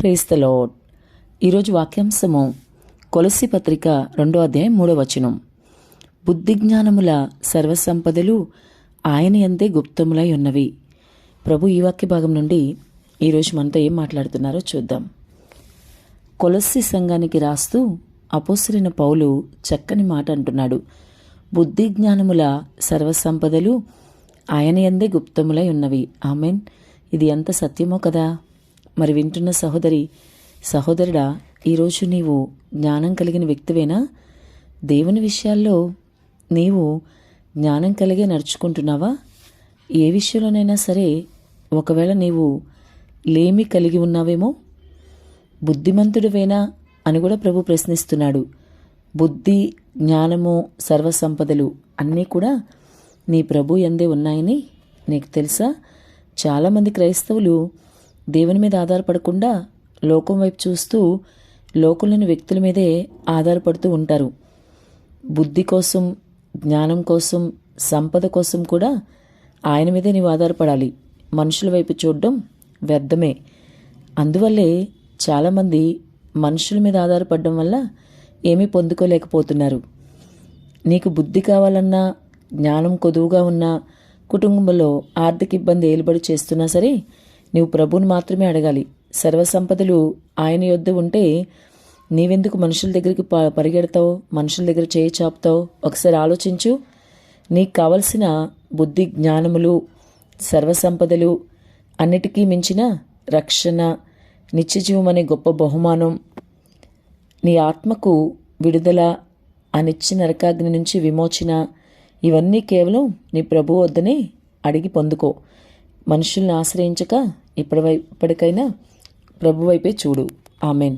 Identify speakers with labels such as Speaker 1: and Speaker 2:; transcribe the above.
Speaker 1: ప్రేస్తలో ఈరోజు వాక్యాంశము కొలసి పత్రిక రెండో అధ్యాయం మూడో వచనం. బుద్ధి జ్ఞానముల సర్వసంపదలు ఆయన ఎందే గుప్తములై ఉన్నవి. ప్రభు ఈ వాక్య భాగం నుండి ఈరోజు మనతో ఏం మాట్లాడుతున్నారో చూద్దాం. కొలస్సి సంఘానికి రాస్తూ అపోసరిన పౌలు చక్కని మాట అంటున్నాడు. బుద్ధి జ్ఞానముల సర్వసంపదలు ఆయన ఎందే గుప్తములై ఉన్నవి. ఆమెన్. ఇది ఎంత సత్యమో కదా? మరి వింటున్న సహోదరి సహోదరుడా ఈరోజు నీవు జ్ఞానం కలిగిన వ్యక్తివేనా? దేవుని విషయాల్లో నీవు జ్ఞానం కలిగే నడుచుకుంటున్నావా? ఏ విషయంలోనైనా సరే ఒకవేళ నీవు లేమి కలిగి ఉన్నావేమో? బుద్ధిమంతుడివేనా అని కూడా ప్రభు ప్రశ్నిస్తున్నాడు. బుద్ధి జ్ఞానము సర్వసంపదలు అన్నీ కూడా నీ ప్రభు ఎందే ఉన్నాయని నీకు తెలుసా? చాలామంది క్రైస్తవులు దేవుని మీద ఆధారపడకుండా లోకం వైపు చూస్తూ లోకంలోని వ్యక్తుల మీదే ఆధారపడుతూ ఉంటారు. బుద్ధి కోసం జ్ఞానం కోసం సంపద కోసం కూడా ఆయన మీదే నీవు ఆధారపడాలి. మనుషుల వైపు చూడడం వ్యర్థమే. అందువల్లే చాలామంది మనుషుల మీద ఆధారపడడం వల్ల ఏమీ పొందుకోలేకపోతున్నారు. నీకు బుద్ధి కావాలన్నా జ్ఞానం కొదువుగా ఉన్నా కుటుంబంలో ఆర్థిక ఇబ్బంది ఏలుబడి చేస్తున్నా సరే నీవు ప్రభువుని మాత్రమే అడగాలి. సర్వసంపదలు ఆయన యొద్ద ఉంటే నీవెందుకు మనుషుల దగ్గరికి ప పరిగెడతావు? మనుషుల దగ్గర చేయి చాపుతావు? ఒకసారి ఆలోచించు. నీకు కావలసిన బుద్ధి జ్ఞానములు సర్వసంపదలు అన్నిటికీ మించిన రక్షణ నిత్యజీవం అనే గొప్ప బహుమానం. నీ ఆత్మకు విడుదల ఆ నరకాగ్ని నుంచి విమోచన ఇవన్నీ కేవలం నీ ప్రభు వద్దనే అడిగి పొందుకో. మనుషుల్ని ఆశ్రయించక ఇప్పటి ఇప్పటికైనా ప్రభు వైపే చూడు. ఆమెన్.